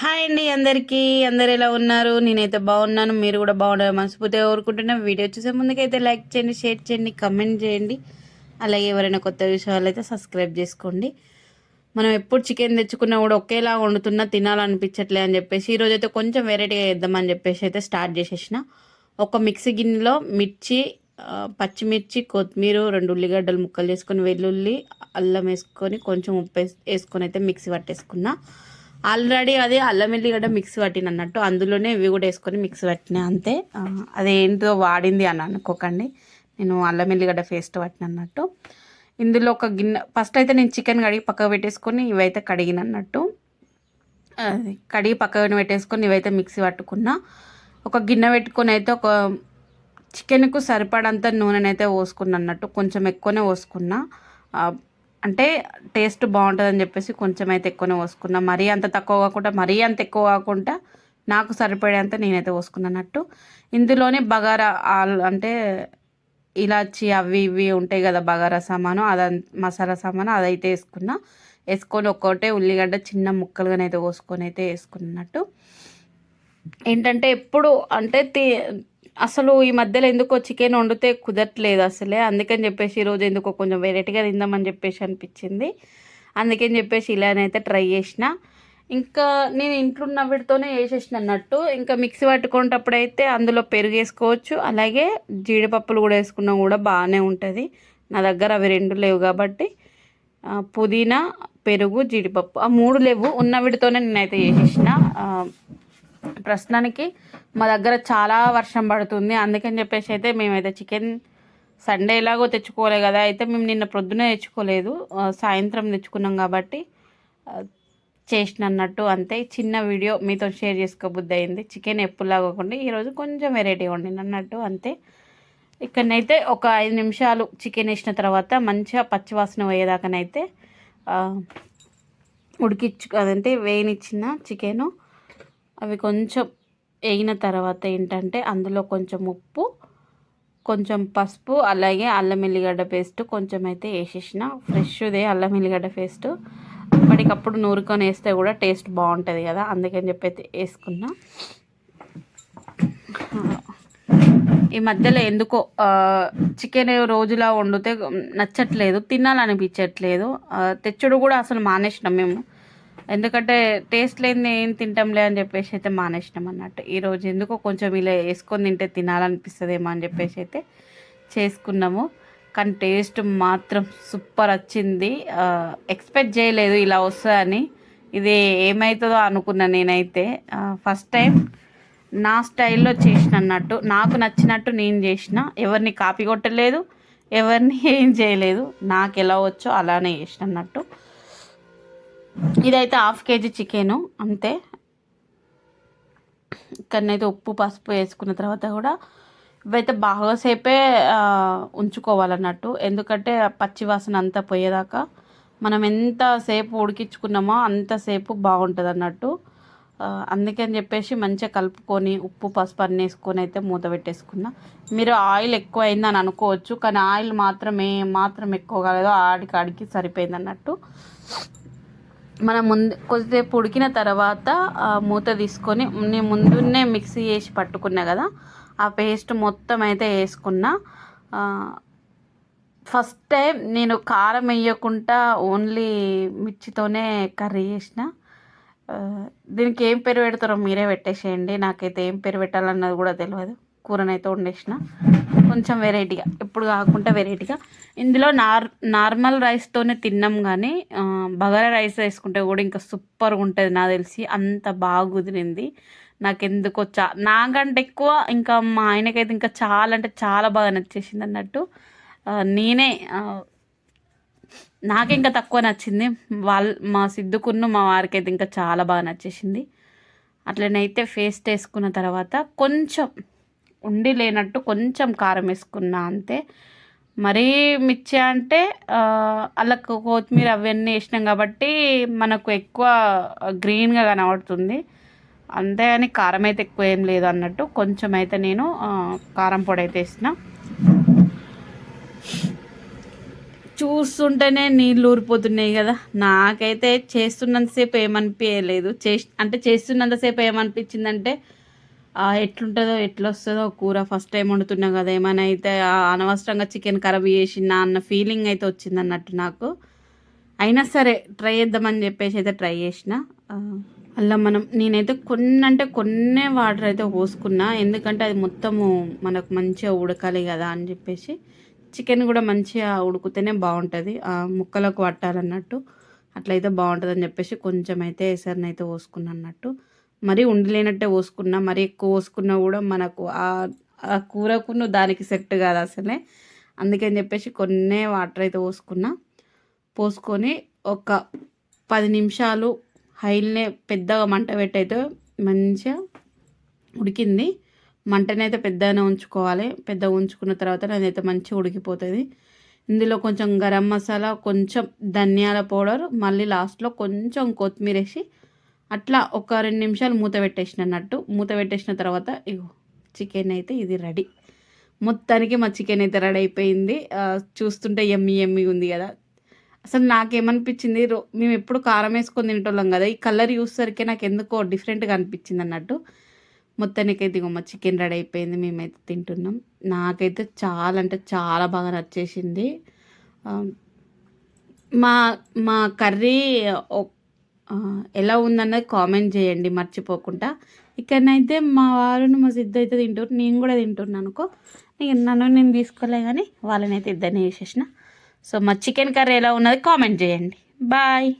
Hi అండి అందరికీ. అందరు ఎలా ఉన్నారు? నేనైతే బాగున్నాను. మీరు కూడా బాగున్నారు మనస్ఫూర్తిగా కోరుకుంటున్నా వీడియో చూసే ముందుకైతే లైక్ చేయండి షేర్ చేయండి కమెంట్ చేయండి. అలాగే ఎవరైనా కొత్త విషయాలు అయితే సబ్స్క్రైబ్ చేసుకోండి. మనం ఎప్పుడు చికెన్ తెచ్చుకున్నా కూడా ఒకేలా వండుతున్నా తినాలనిపించట్లే అని చెప్పేసి ఈరోజు అయితే కొంచెం వెరైటీగా వేద్దామని చెప్పేసి అయితే స్టార్ట్ చేసేసిన. ఒక మిక్సీ గిన్నెలో మిర్చి పచ్చిమిర్చి కొత్తిమీర రెండు ఉల్లిగడ్డలు ముక్కలు చేసుకొని వెల్లుల్లి అల్లం వేసుకొని కొంచెం ఉప్పు వేసుకొని అయితే మిక్సీ పట్టేసుకున్నా. ఆల్రెడీ అది అల్లం ఎల్లిగడ్డ మిక్సీ పట్టిన అన్నట్టు అందులోనే ఇవి కూడా వేసుకొని మిక్స్ పట్టిన అంతే. అదేంటో వాడింది అని అనుకోకండి. నేను అల్లం ఎల్లిగడ్డ పేస్ట్ పట్టిన అన్నట్టు ఇందులో ఒక గిన్నె ఫస్ట్ అయితే నేను చికెన్ కడిగి పక్కకు పెట్టేసుకొని ఇవైతే కడిగిన అన్నట్టు అది కడిగి పక్కన పెట్టేసుకొని ఇవైతే మిక్సీ పట్టుకున్నా. ఒక గిన్నె పెట్టుకొని అయితే ఒక చికెన్కు సరిపడంత నూనెనైతే పోసుకున్నా అన్నట్టు కొంచెం ఎక్కువనే పోసుకున్నా. అంటే టేస్ట్ బాగుంటుందని చెప్పేసి కొంచెం అయితే ఎక్కువనే పోసుకున్నా. మరీ అంత తక్కువ కాకుండా మరీ అంత ఎక్కువ కాకుండా నాకు సరిపడేంత నేనైతే పోసుకున్నట్టు ఇందులోనే బగారా ఆల్ అంటే ఇలాచి అవి ఇవి ఉంటాయి కదా బగారా సామాను అదం మసాలా సామాను అదైతే వేసుకున్నా. వేసుకొని ఒక్కొక్కటే ఉల్లిగడ్డ చిన్న ముక్కలుగానైతే కోసుకొని అయితే వేసుకున్నట్టు ఏంటంటే ఎప్పుడు అంటే అసలు ఈ మధ్యలో ఎందుకో చికెన్ వండితే కుదరట్లేదు అసలే. అందుకని చెప్పేసి ఈరోజు ఎందుకో కొంచెం వెరైటీగా తిందామని చెప్పేసి అనిపించింది. అందుకని చెప్పేసి ఇలానైతే ట్రై చేసిన. ఇంకా నేను ఇంట్లో ఉన్న వీటితోనే వేసేసిన అన్నట్టు. ఇంకా మిక్సీ పట్టుకునేటప్పుడు అయితే అందులో పెరుగు వేసుకోవచ్చు. అలాగే జీడిపప్పులు కూడా వేసుకున్నా కూడా బాగానే ఉంటుంది. నా దగ్గర అవి రెండు లేవు కాబట్టి పుదీనా పెరుగు జీడిపప్పు. ఆ మూడు లేవు. ఉన్న వీటితోనే నేనైతే చేసేసిన. ప్రస్తుతానికి మా దగ్గర చాలా వర్షం పడుతుంది. అందుకని చెప్పేసి అయితే మేమైతే చికెన్ సండే ఎలాగో తెచ్చుకోలే కదా. అయితే మేము నిన్న ప్రొద్దునే తెచ్చుకోలేదు. సాయంత్రం తెచ్చుకున్నాం కాబట్టి చేసిన అన్నట్టు అంతే. చిన్న వీడియో మీతో షేర్ చేసుకోబుద్ది అయింది చికెన్ ఎప్పుడులా ఈరోజు కొంచెం వెరైటీ వండింది అన్నట్టు అంతే. ఇక్కడనైతే ఒక ఐదు నిమిషాలు చికెన్ వేసిన తర్వాత మంచిగా పచ్చివాసన పోయేదాకానైతే ఉడికించు అదంటే వేయనిచ్చిన చికెను. అవి కొంచెం వేగిన తర్వాత ఏంటంటే అందులో కొంచెం ఉప్పు కొంచెం పసుపు అలాగే అల్లం ఎల్లిగడ్డ పేస్ట్ కొంచెం అయితే వేసేసిన. ఫ్రెష్దే అల్లం ఎల్లిగడ్డ పేస్ట్. అప్పటికప్పుడు నూరుకొని వేస్తే కూడా టేస్ట్ బాగుంటుంది కదా అందుకని చెప్పి అయితే వేసుకున్నా. ఈ మధ్యలో ఎందుకో చికెన్ రోజులా వండితే నచ్చట్లేదు తినాలనిపించట్లేదు. తెచ్చుడు కూడా అసలు మానేసినాం మేము. ఎందుకంటే టేస్ట్ లేని ఏం తింటాంలే అని చెప్పేసి అయితే మానేసినాం అన్నట్టు. ఈరోజు ఎందుకో కొంచెం ఇలా వేసుకొని తింటే తినాలనిపిస్తుందేమో అని చెప్పేసి అయితే చేసుకున్నాము. కానీ టేస్ట్ మాత్రం సూపర్ వచ్చింది. ఎక్స్పెక్ట్ చేయలేదు ఇలా వస్తుందని. ఇది ఏమవుతుందో అనుకున్నా నేనైతే. ఫస్ట్ టైం నా స్టైల్లో చేసిన అన్నట్టు. నాకు నచ్చినట్టు నేను చేసిన. ఎవరిని కాపీ కొట్టలేదు ఎవరిని ఏం చేయలేదు. నాకు ఎలా వచ్చో అలానే చేసిన అన్నట్టు. ఇదైతే హాఫ్ కేజీ చికెను అంతే. ఇక్కడనైతే ఉప్పు పసుపు వేసుకున్న తర్వాత కూడా ఇవైతే బాగా సేపే ఉంచుకోవాలన్నట్టు. ఎందుకంటే పచ్చి వాసన అంతా పోయేదాకా మనం ఎంతసేపు ఉడికించుకున్నామో అంతసేపు బాగుంటుంది అన్నట్టు అందుకని చెప్పేసి మంచిగా కలుపుకొని ఉప్పు పసుపు అన్నీ వేసుకొని అయితే మూత పెట్టేసుకున్నా. మీరు ఆయిల్ ఎక్కువ అయిందని అనుకోవచ్చు కానీ ఆయిల్ మాత్రం ఏ మాత్రం ఎక్కువ కాలేదో ఆడికి ఆడికి సరిపోయింది అన్నట్టు మనం ముందు కొద్దిసేపు ఉడికిన తర్వాత మూత తీసుకొని నేను ముందునే మిక్సీ చేసి పట్టుకున్నా కదా ఆ పేస్ట్ మొత్తం అయితే వేసుకున్నా. ఫస్ట్ టైం నేను కారం వేయకుండా ఓన్లీ మిర్చితోనే కర్రీ చేసిన. దీనికి ఏం పేరు పెడతారో మీరే పెట్టేసేయండి. నాకైతే ఏం పేరు పెట్టాలన్నది కూడా తెలియదు కూరనైతే వండేసిన. కొంచెం వెరైటీగా ఎప్పుడు కాకుండా వెరైటీగా ఇందులో నార్ నార్మల్ రైస్తోనే తిన్నాం కానీ బగారా రైస్ వేసుకుంటే కూడా ఇంకా సూపర్గా ఉంటుంది నాకు తెలిసి. అంత బాగా కుదిరింది. నాకు ఎందుకో చా నాకంటే ఎక్కువ ఇంకా మా ఆయనకైతే ఇంకా చాలా అంటే చాలా బాగా నచ్చేసింది అన్నట్టు. నేనే నాకు ఇంకా తక్కువ నచ్చింది. వాళ్ళ మా సిద్దుకున్న మా వారికి అయితే ఇంకా చాలా బాగా నచ్చేసింది. అట్లనైతే ఫేస్ట్ వేసుకున్న తర్వాత కొంచెం ఉండి లేనట్టు కొంచెం కారం వేసుకున్నా అంతే. మరీ మిర్చి అంటే అలా కొత్తిమీర అవన్నీ వేసినాం కాబట్టి మనకు ఎక్కువ గ్రీన్గా కనబడుతుంది. అంతే అని కారం అయితే ఎక్కువ ఏం లేదు అన్నట్టు. కొంచెం అయితే నేను కారం పొడి అయితే వేసిన. చూస్తుంటేనే నీళ్ళు ఊరిపోతున్నాయి కదా. నాకైతే చేస్తున్నంతసేపు ఏమనిపించలేదు చేసి అంటే చేస్తున్నంతసేపు ఏమనిపించిందంటే ఎట్లుంటుందో ఎట్లొస్తుందో కూర ఫస్ట్ టైం వండుతున్నా కదా. ఏమైనా అయితే అనవసరంగా చికెన్ ఖరాబ్ చేసిన అన్న ఫీలింగ్ అయితే వచ్చింది అన్నట్టు నాకు. అయినా సరే ట్రై చేద్దామని చెప్పేసి అయితే ట్రై చేసిన. అలా మనం నేనైతే కొన్ని అంటే కొన్నే వాటర్ అయితే పోసుకున్నా. ఎందుకంటే అది మొత్తము మనకు మంచిగా ఉడకాలి కదా అని చెప్పేసి. చికెన్ కూడా మంచిగా ఉడికితేనే బాగుంటుంది. ఆ ముక్కలకు పట్టాలన్నట్టు. అట్లయితే బాగుంటుంది అని చెప్పేసి కొంచెం అయితే ఎసరిని అయితే పోసుకున్నా అన్నట్టు. మరీ ఉండలేనట్టే పోసుకున్నా మరీ ఎక్కువ పోసుకున్నా కూడా మనకు ఆ కూరకున్న కూరకును దానికి సెట్ కాదు అసలే. అందుకని చెప్పేసి కొన్నే వాటర్ అయితే పోసుకున్నా. పోసుకొని ఒక పది నిమిషాలు హైల్నే పెద్దగా మంట పెట్టయితే మంచిగా ఉడికింది. మంటనైతే పెద్దగానే ఉంచుకోవాలి. పెద్దగా ఉంచుకున్న తర్వాత అదైతే మంచిగా ఉడికిపోతుంది. ఇందులో కొంచెం గరం మసాలా కొంచెం ధనియాల పౌడర్ మళ్ళీ లాస్ట్లో కొంచెం కొత్తిమీర వేసి అట్లా ఒక రెండు నిమిషాలు మూత పెట్టేసిన అన్నట్టు. మూత పెట్టేసిన తర్వాత ఇగో చికెన్ అయితే ఇది రెడీ మొత్తానికి మా చికెన్ అయితే రెడీ అయిపోయింది. చూస్తుంటే ఎమ్మి ఎమ్మి ఉంది కదా. అసలు నాకేమనిపించింది రో మేము ఎప్పుడు కారం వేసుకొని తింటోళ్ళం కదా ఈ కలర్ చూసేసరికి నాకు ఎందుకో డిఫరెంట్గా అనిపించింది అన్నట్టు. మొత్తానికైతే ఇగో మా చికెన్ రెడీ అయిపోయింది మేమైతే తింటున్నాం. నాకైతే చాలా అంటే చాలా బాగా నచ్చేసింది. మా మా కర్రీ ఎలా ఉందన్నది కామెంట్ చేయండి మర్చిపోకుండా. ఇక్కడనైతే మా వారును మా సిద్ధ అయితే తింటారు నేను కూడా తింటున్నాను అనుకో. ఇక నన్ను నేను తీసుకోలే కానీ వాళ్ళనైతే ఇద్దరిని వేసేసిన సో మా చికెన్ కర్రీ ఎలా ఉన్నది కామెంట్ చేయండి. బాయ్.